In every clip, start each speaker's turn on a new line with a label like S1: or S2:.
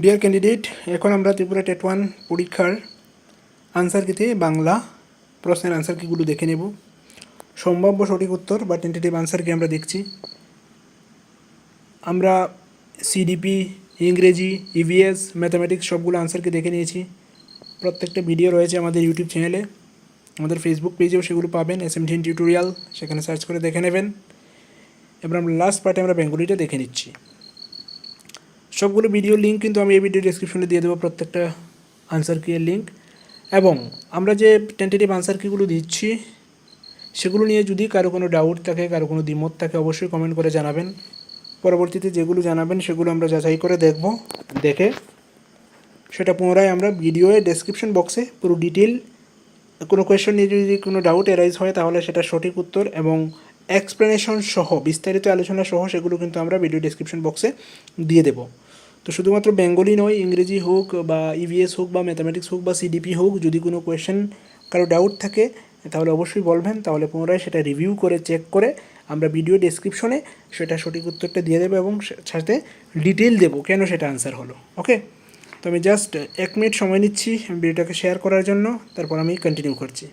S1: Deer candidate এখন আমরা Tripura TET one পরীক্ষার আনসার কিতে, বাংলা, প্রশ্নের আনসার কিগুলো দেখে নেব। সম্ভাব্য সঠিক উত্তর বা টেন্টেটিভ আনসার কি আমরা দেখছি? আমরা সিডিপি ইংরেজি ইভিএস ম্যাথামেটিক্স সবগুলো আনসারকে দেখে নিয়েছি। প্রত্যেকটা ভিডিও রয়েছে আমাদের ইউটিউব চ্যানেলে আমাদের ফেসবুক পেজেও সেগুলো পাবেন এস এম টিউটোরিয়াল সেখানে সার্চ করে দেখে নেবেন। এবার আমরা লাস্ট পার্টে আমরা বেঙ্গলিটা দেখে নিচ্ছি। সবগুলো ভিডিও লিঙ্ক কিন্তু আমি এই ভিডিও ডিসক্রিপশনে দিয়ে দেবো প্রত্যেকটা আনসার কিয়ের লিঙ্ক এবং আমরা যে টেন্টেটিভ আনসার কিগুলো দিচ্ছি, সেগুলো নিয়ে যদি কারও কোনো ডাউট থাকে, কারও কোনো দ্বিমত থাকে, অবশ্যই কমেন্ট করে জানাবেন। পরবর্তীতে যেগুলো জানাবেন, সেগুলো আমরা যাচাই করে দেখব, দেখে সেটা পুনরায় আমরা ভিডিওয়ে ডেসক্রিপশন বক্সে পুরো ডিটেল কোনো কোয়েশ্চেন নিয়ে যদি কোনো ডাউট এরাইজ হয়, তাহলে সেটা সঠিক উত্তর এবং এক্সপ্লেনেশন সহ, বিস্তারিত আলোচনা সহ, সেগুলো কিন্তু আমরা ভিডিও ডেসক্রিপশন বক্সে দিয়ে দেবো। তো শুধুমাত্র বেঙ্গলি নয়, ইংরেজি হোক বা ইভিএস হোক বা ম্যাথামেটিক্স হোক বা সিডিপি হোক, যদি কোনো কোয়েশ্চেন কারও ডাউট থাকে, তাহলে অবশ্যই বলবেন। তাহলে পুনরায় সেটা রিভিউ করে চেক করে আমরা ভিডিও ডেসক্রিপশনে সেটা সঠিক উত্তরটা দিয়ে দেবো এবং সাথে ডিটেল দেবো কেন সেটা আনসার হলো। ওকে তো আমি জাস্ট এক মিনিট সময় নিচ্ছি ভিডিওটাকে শেয়ার করার জন্য। তারপর আমি কন্টিনিউ করছি।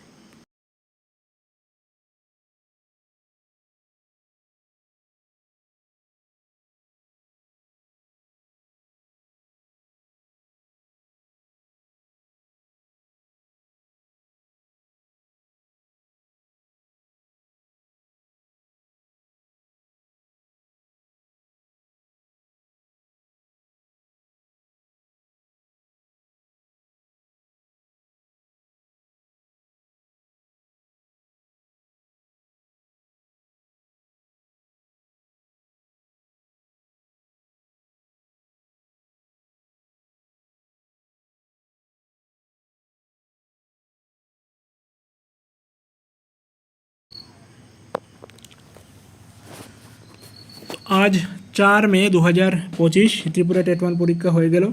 S1: আজ চার মে দু হাজার পঁচিশ, ত্রিপুরা টেট ওয়ান পরীক্ষা হয়ে গেল।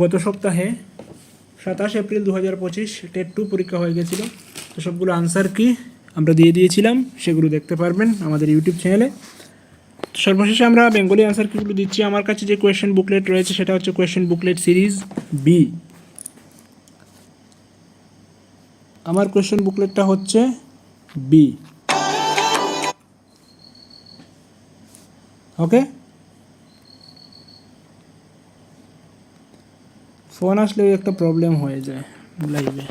S1: গত সপ্তাহে সাতাশ এপ্রিল দু হাজার পঁচিশ, টেট টু পরীক্ষা হয়ে গেছিল। তো সবগুলো আনসার কি আমরা দিয়ে দিয়েছিলাম, সেগুলো দেখতে পারবেন আমাদের ইউটিউব চ্যানেলে। সর্বশেষে আমরা বেঙ্গলি আনসার কিগুলো দিচ্ছি। আমার কাছে যে কোয়েশ্চেন বুকলেট রয়েছে, সেটা হচ্ছে কোয়েশ্চেন বুকলেট সিরিজ বি আমার কোয়েশ্চেন বুকলেটটা হচ্ছে বি ওকে? ফোন আসলে একটা প্রবলেম হয়ে যায় লাইভে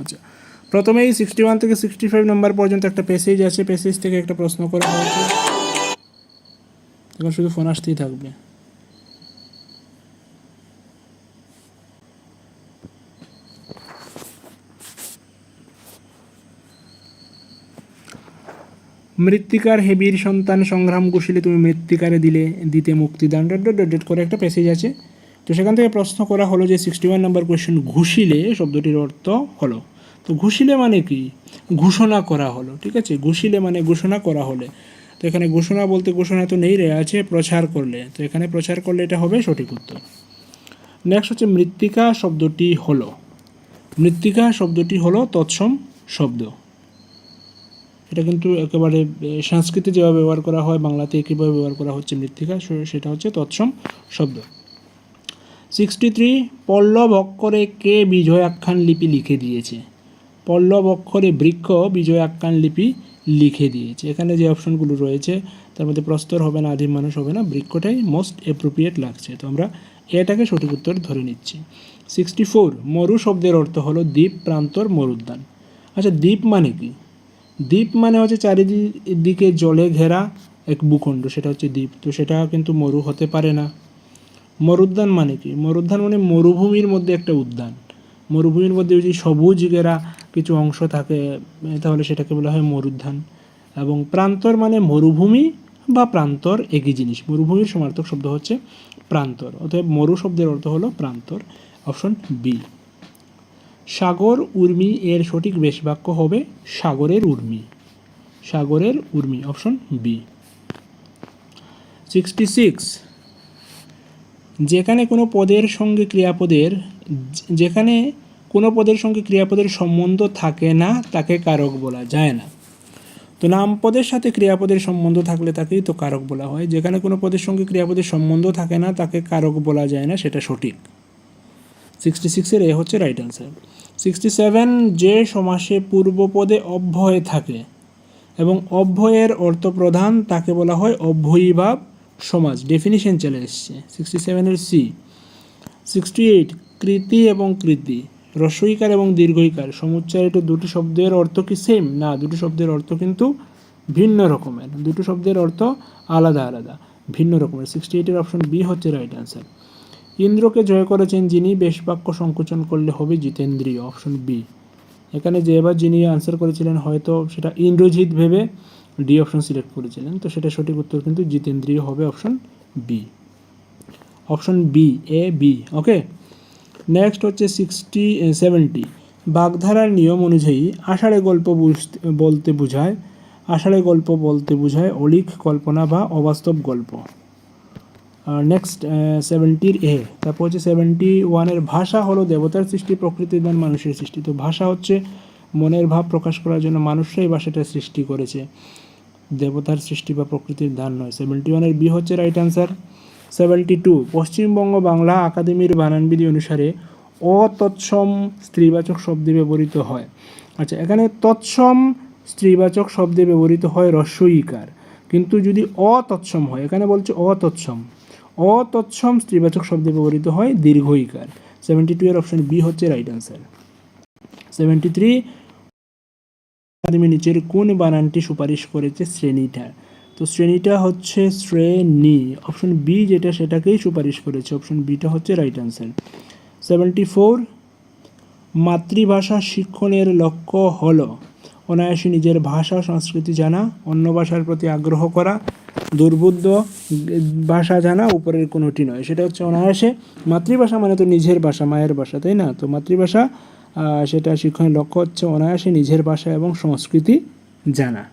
S1: আচ্ছা প্রথমেই সিক্সটি ওয়ান থেকে সিক্সটি ফাইভ নাম্বার পর্যন্ত একটা প্যাসেজ আছে প্যাসেজ থেকে একটা প্রশ্ন করা হয়েছে। এখন শুধু ফোন আসতেই থাকবে। মৃত্তিকার হেবির সন্তান সংগ্রাম কুশলে তুমি মৃত্তিকারে দিলে, দিতে মুক্তিদান। ডট ডট ডট করে একটা প্যাসেজ আছে। তো সেখান থেকে প্রশ্ন করা হলো যে সিক্সটি ওয়ান নম্বর কোয়েশ্চেন ঘুষিলে শব্দটির অর্থ হলো। তো ঘুষিলে মানে কি? ঘোষণা করা হলো, ঠিক আছে? ঘুষিলে মানে ঘোষণা করা হলে। তো এখানে ঘোষণা বলতে ঘোষণা তো নেই রে আছে, প্রচার করলে। তো এখানে প্রচার করলে এটা হবে সঠিক উত্তর। নেক্সট হচ্ছে মৃত্তিকা শব্দটি হলো। মৃত্তিকা শব্দটি হলো তৎসম শব্দ। এটা কিন্তু একেবারে সংস্কৃতে যেভাবে ব্যবহার করা হয়, বাংলাতে একইভাবে ব্যবহার করা হচ্ছে মৃত্তিকা সেটা হচ্ছে তৎসম শব্দ। সিক্সটি থ্রি পল্লব অক্ষরে কে বিজয় আখ্যান লিপি লিখে দিয়েছে? পল্লব অক্ষরে বৃক্ষ বিজয় আখ্যান লিপি লিখে দিয়েছে। এখানে যে অপশনগুলো রয়েছে, তার মধ্যে প্রস্তর হবে না, আদিম মানুষ হবে না, বৃক্ষটাই মোস্ট অ্যাপ্রোপ্রিয়েট লাগছে। তো আমরা এটাকে সঠিক উত্তর ধরে নিচ্ছি। সিক্সটি ফোর মরু শব্দের অর্থ হলো দ্বীপ প্রান্তর মরুদ্যান। আচ্ছা দ্বীপ মানে কি? দ্বীপ মানে হচ্ছে চারিদিকে জলে ঘেরা এক ভূখণ্ড, সেটা হচ্ছে দ্বীপ। তো সেটা কিন্তু মরু হতে পারে না। মরুদ্যান মানে কি? মরুদ্যান মানে মরুভূমির মধ্যে একটা উদ্যান। মরুভূমির মধ্যে যদি সবুজ ঘেরা কিছু অংশ থাকে, তাহলে সেটাকে বলা হয় মরুদ্যান। এবং প্রান্তর মানে মরুভূমি বা প্রান্তর একই জিনিস। মরুভূমির সমার্থক শব্দ হচ্ছে প্রান্তর। অতএব মরু শব্দের অর্থ হলো প্রান্তর, অপশন বি। সাগর উর্মি এর সঠিক বেশ বাক্য হবে সাগরের উর্মি। সাগরের উর্মি অপশন বি সিক্সটি সিক্স যেখানে কোনো পদের সঙ্গে ক্রিয়াপদের যেখানে কোনো পদের সঙ্গে ক্রিয়াপদের সম্বন্ধ থাকে না, তাকে কারক বলা যায় না। তো নাম পদের সাথে ক্রিয়াপদের সম্বন্ধ থাকলে তাকেই তো কারক বলা হয়। যেখানে কোনো পদের সঙ্গে ক্রিয়াপদের সম্বন্ধ থাকে না, তাকে কারক বলা যায় না, সেটা সঠিক। সিক্সটি সিক্সের এ হচ্ছে রাইট অ্যান্সার সিক্সটি সেভেন যে সমাসে পূর্বপদে অব্যয় থাকে এবং অভ্যয়ের অর্থ প্রধান তাকে বলা হয় অব্যয়ীভাব সমাজ ডেফিনিশন চলে এসছে, সিক্সটি সেভেনের সি সিক্সটি এইট, কৃতি এবং কৃতি রস্বইকার এবং দীর্ঘইকার, সমুচ্চারিত দুটি শব্দের অর্থ কি সেম না, দুটি শব্দের অর্থ কিন্তু ভিন্ন রকমের, দুটো শব্দের অর্থ আলাদা আলাদা, ভিন্ন রকমের। সিক্সটি এইটের অপশন বি হচ্ছে রাইট অ্যান্সার ইন্দ্রকে জয় করেছেন যিনি, বেশ বাক্য সংকোচন করলে হবে জিতেন্দ্রীয় অপশন বি এখানে যে এবার যিনি আনসার করেছিলেন, হয়তো সেটা ইন্দ্রজিৎ ভেবে ডি অপশন সিলেক্ট করেছিলেন। তো সেটা সঠিক উত্তর কিন্তু জিতেন্দ্রীয় হবে option B option B A B okay next হচ্ছে সিক্সটি সেভেন্টি বাগধারার নিয়ম অনুযায়ী আষাঢ়ে গল্প বুঝতে, বলতে বোঝায়, আষাঢ়ে গল্প বলতে বোঝায় অলিক কল্পনা বা অবাস্তব গল্প। নেক্সট সেভেন্টির এ তারপর হচ্ছে সেভেন্টি ওয়ানের ভাষা হলো দেবতার সৃষ্টি প্রকৃতির দান মানুষের সৃষ্টি। তো ভাষা হচ্ছে মনের ভাব প্রকাশ করার জন্য মানুষরাই ভাষাটা সৃষ্টি করেছে। দেবতার সৃষ্টি বা প্রকৃতির দান নয়। সেভেন্টি ওয়ানের বি হচ্ছে রাইট আনসার সেভেন্টি টু পশ্চিমবঙ্গ বাংলা একাডেমির বানানবিধি অনুসারে অতৎসম স্ত্রীবাচক শব্দে ব্যবহৃত হয়। আচ্ছা এখানে তৎসম স্ত্রীবাচক শব্দে ব্যবহৃত হয় রস্বইকার। কিন্তু যদি অতৎসম হয়, এখানে বলছে অতৎসম। অতৎসম স্ত্রীবাচক শব্দে ব্যবহৃত হয় দীর্ঘইকার। সেভেন্টি টু এর অপশন বি হচ্ছে রাইট অ্যান্সার সেভেন্টি থ্রি নিচের কোন বানানটি সুপারিশ করেছে শ্রেণীটা? তো শ্রেণীটা হচ্ছে শ্রেণি। অপশন বি যেটা সেটাকেই সুপারিশ করেছে। অপশন বিটা হচ্ছে রাইট অ্যান্সার সেভেন্টি ফোর মাতৃভাষা শিক্ষণের লক্ষ্য হলো। অনায়াসে নিজের ভাষা, সংস্কৃতি জানা, অন্য ভাষার প্রতি আগ্রহ করা দুর্বুদ্ধ ভাষা জানা উপরের কোনোটি নয়। সেটা হচ্ছে অনায়াসে মাতৃভাষা মানে তো নিজের ভাষা, মায়ের ভাষা, তাই না? তো মাতৃভাষা সেটা শিক্ষণের লক্ষ্য হচ্ছে অনায়াসে নিজের ভাষা এবং সংস্কৃতি জানা।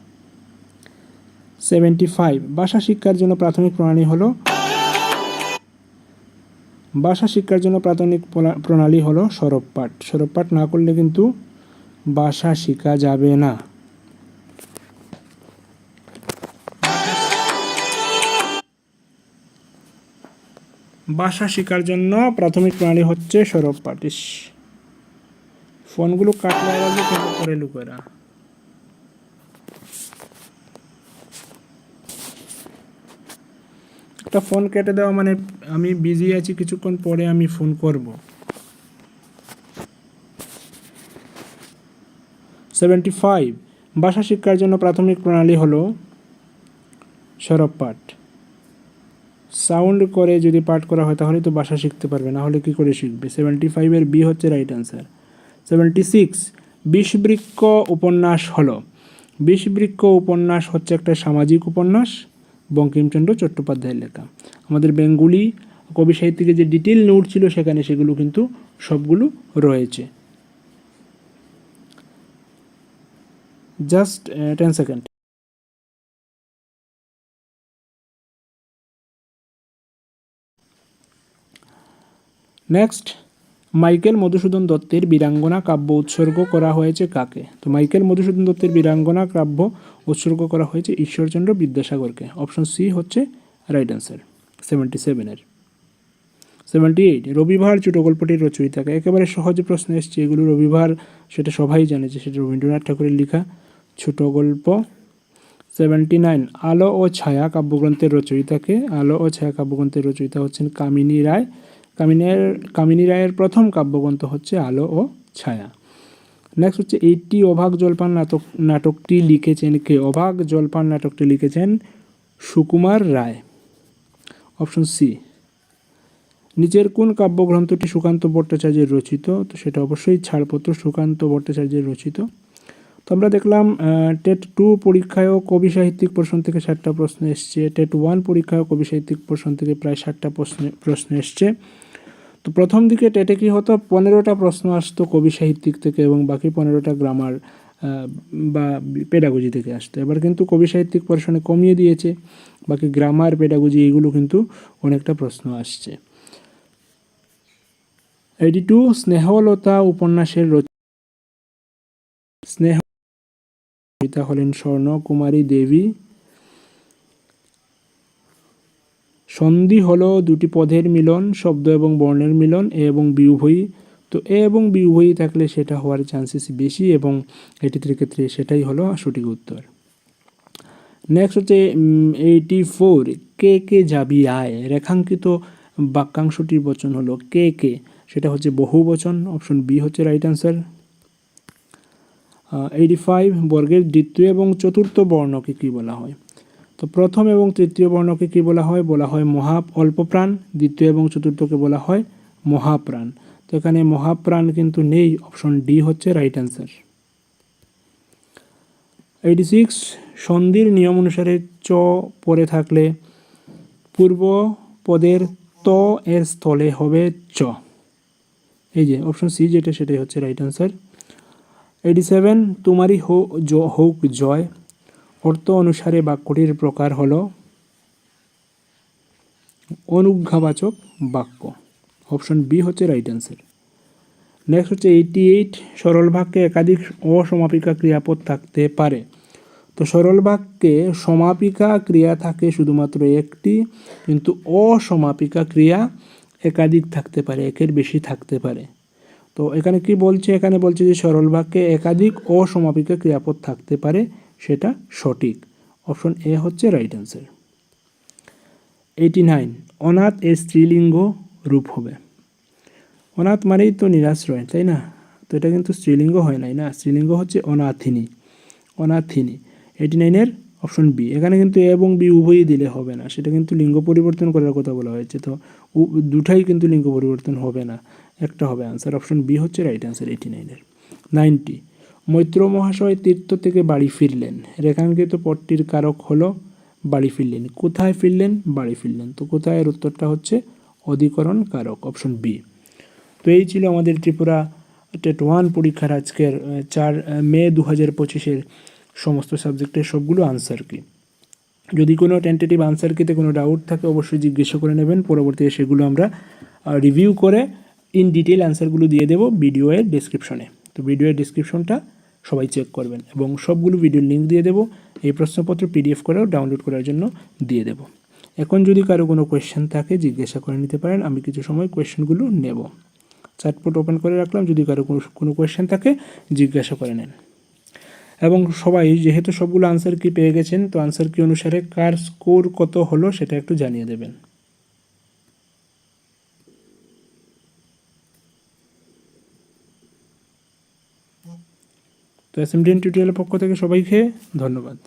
S1: সেভেন্টি ফাইভ ভাষা শিক্ষার জন্য প্রাথমিক প্রণালী হলো ভাষা শিক্ষার জন্য প্রাথমিক প্রণা- প্রণালী হলো সরব পাঠ। সরব পাঠ না করলে কিন্তু ভাষা শেখা যাবে না। ভাষা শেখার জন্য প্রাথমিক প্রণালী হচ্ছে সরব পাঠ ইস ফোনগুলো কাটলে করে লুকেরা একটা ফোন কেটে দেওয়া মানে আমি বিজি আছি, কিছুক্ষণ পরে আমি ফোন করব। সেভেন্টি ফাইভ ভাষা শিক্ষার জন্য প্রাথমিক প্রণালী হলো সরব পাঠ সাউন্ড করে যদি পাঠ করা হয় তাহলে তো ভাষা শিখতে পারবে। না হলে কি করে শিখবে? সেভেন্টি ফাইভের বি হচ্ছে রাইট অ্যান্সার সেভেন্টি সিক্স বিষবৃক্ষ উপন্যাস হলো। বিষবৃক্ষ উপন্যাস হচ্ছে একটা সামাজিক উপন্যাস, বঙ্কিমচন্দ্র চট্টোপাধ্যায়ের লেখা। আমাদের বেঙ্গুলি কবি সাহিত্যিকে যে ডিটেল নোট ছিল সেখানে সেগুলো কিন্তু সবগুলো রয়েছে। Just ten second next Michael Madhusudan দত্তের বীরাঙ্গনা কাব্য উৎসর্গ করা হয়েছে কাকে তো মাইকেল মধুসূদন দত্তের বীরাঙ্গনা কাব্য উৎসর্গ করা হয়েছে ঈশ্বরচন্দ্র বিদ্যাসাগরকে অপশন সি হচ্ছে রাইট অ্যান্সার সেভেন্টি সেভেনের সেভেন্টি এইট রবিবার ছোটো গল্পটির রচয়িতাকে একেবারে সহজ প্রশ্ন এসছে। এগুলো রবিবার সেটা সবাই জানে যে সেটা রবীন্দ্রনাথ ঠাকুরের লেখা। ছোট গল্প সেভেন্টি নাইন আলো ও ছায়া কাব্যগ্রন্থের রচয়িতাকে। আলো ও ছায়া কাব্যগ্রন্থের রচয়িতা হচ্ছেন কামিনী রায়। কামিনের, কামিনী রায়ের প্রথম কাব্যগ্রন্থ হচ্ছে আলো ও ছায়া। নেক্সট হচ্ছে এইটি অভাগ জলপান নাটক, নাটকটি লিখেছেন কে? অভাগ জলপান নাটকটি লিখেছেন সুকুমার রায়। অপশন সি নিচের কোন কাব্যগ্রন্থটি সুকান্ত ভট্টাচার্যের রচিত? তো সেটা অবশ্যই ছাড়পত্র সুকান্ত ভট্টাচার্যের রচিত। তো আমরা দেখলাম টেট টু পরীক্ষায়ও কবি সাহিত্যিক প্রশ্ন থেকে ষাটটা প্রশ্ন এসছে। টেট ওয়ান পরীক্ষায়ও কবি সাহিত্যিক প্রশ্ন থেকে প্রায় ষাটটা প্রশ্ন প্রশ্ন এসছে। তো প্রথম দিকে টেটে কি হতো? পনেরোটা প্রশ্ন আসতো কবি সাহিত্যিক থেকে এবং বাকি পনেরোটা গ্রামার বা পেডাগজি থেকে আসতো। এবার কিন্তু কবি সাহিত্যিক প্রশ্নে কমিয়ে দিয়েছে, বাকি গ্রামার, পেডাগজি এগুলো কিন্তু অনেকটা প্রশ্ন আসছে। এইটি টু, স্নেহলতা উপন্যাসের রচ- স্নেহ হলেন স্বর্ণকুমারী দেবী। সন্ধি হলো দুটি পদের মিলন, শব্দ এবং বর্ণের মিলন, এ এবং বি উভয়ই তো এ এবং বি উভয়ই থাকলে সেটা হওয়ার চান্সেস বেশি এবং এটির ক্ষেত্রে সেটাই হলো সঠিক উত্তর। নেক্সট হচ্ছে এইটি ফোর কে কে যাবি আয়? রেখাঙ্কিত বাক্যাংশটির বচন হলো কে কে। সেটা হচ্ছে বহু বচন অপশন বি হচ্ছে রাইট অ্যান্সার এইটি ফাইভ বর্গের দ্বিতীয় এবং চতুর্থ বর্ণকে কী বলা হয়? তো প্রথম এবং তৃতীয় বর্ণকে কী বলা হয়? বলা হয় মহা অল্পপ্রাণ। দ্বিতীয় এবং চতুর্থকে বলা হয় মহাপ্রাণ। তো এখানে মহাপ্রাণ কিন্তু নেই, অপশন ডি হচ্ছে রাইট অ্যান্সার এইটি সিক্স সন্ধির নিয়ম অনুসারে চ পরে থাকলে পূর্ব পদের ত এর স্থলে হবে চ। এই যে, অপশন সি যেটা, সেটাই হচ্ছে রাইট অ্যান্সার এইটি সেভেন তোমারই হোক জয়। অর্থ অনুসারে বাক্যটির প্রকার হল অনুজ্ঞাবাচক বাক্য। অপশন বি হচ্ছে রাইট অ্যান্সার নেক্সট হচ্ছে এইটি এইট সরল বাক্যে একাধিক অসমাপিকা ক্রিয়াপদ থাকতে পারে। তো সরল বাক্যে সমাপিকা ক্রিয়া থাকে শুধুমাত্র একটি, কিন্তু অসমাপিকা ক্রিয়া একাধিক থাকতে পারে, একের বেশি থাকতে পারে। তো এখানে কি বলছে? এখানে বলছে যে সরল বাক্যে একাধিক অসমাপিকা ক্রিয়াপদ থাকতে পারে। সেটা সঠিক। অপশন এ হচ্ছে রাইট অ্যান্সার এইটি নাইন অনাথ এর স্ত্রীলিঙ্গ রূপ হবে। অনাথ মানেই তো নিরাশ্রয় তাই না? তো এটা কিন্তু স্ত্রীলিঙ্গ হয় নাই না? স্ত্রীলিঙ্গ হচ্ছে অনাথিনী। অনাথিনী। এইটি নাইনের অপশন বি এখানে কিন্তু এ এবং বি উভয়ই দিলে হবে না। সেটা কিন্তু লিঙ্গ পরিবর্তন করার কথা বলা হয়েছে। তো দুটাই কিন্তু লিঙ্গ পরিবর্তন হবে না। একটা হবে আনসার অপশন বি হচ্ছে রাইট আনসার এইটি নাইনের নাইনটি মৈত্র মহাশয় তীর্থ থেকে বাড়ি ফিরলেন। রেখাঙ্কিত পটটির কারক হলো বাড়ি ফিরলেন। কোথায় ফিরলেন? বাড়ি ফিরলেন। তো কোথায়? এর উত্তরটা হচ্ছে অধিকরণ কারক, অপশন বি। তো এই ছিল আমাদের ত্রিপুরা টেট ওয়ান পরীক্ষার আজকের চার মে দু হাজার পঁচিশের সমস্ত সাবজেক্টের সবগুলো আনসার কি। যদি কোনো টেন্টেটিভ আনসার কিতে কোনো ডাউট থাকে, অবশ্যই জিজ্ঞাসা করে নেবেন। পরবর্তীতে সেগুলো আমরা রিভিউ করে ইন ডিটেল অ্যান্সারগুলো দিয়ে দেবো ভিডিওয়ের ডিসক্রিপশনে তো ভিডিওর ডিসক্রিপশনটা সবাই চেক করবেন এবং সবগুলো ভিডিওর লিঙ্ক দিয়ে দেবো। এই প্রশ্নপত্র পিডিএফ করেও ডাউনলোড করার জন্য দিয়ে দেবো। এখন যদি কারও কোনো কোয়েশ্চেন থাকে, জিজ্ঞাসা করে নিতে পারেন, আমি কিছু সময় কোয়েশ্চেনগুলো নেব। চ্যাটপট ওপেন করে রাখলাম, যদি কারও কোনো কোনো কোয়েশ্চেন থাকে, জিজ্ঞাসা করে নেন। এবং সবাই, যেহেতু সবগুলো আনসার কি পেয়ে গেছেন, তো আনসার কি অনুসারে কার স্কোর কত হলো, সেটা একটু জানিয়ে দেবেন। তো এম টিউটোরিয়ালের পক্ষ থেকে সবাইকে ধন্যবাদ।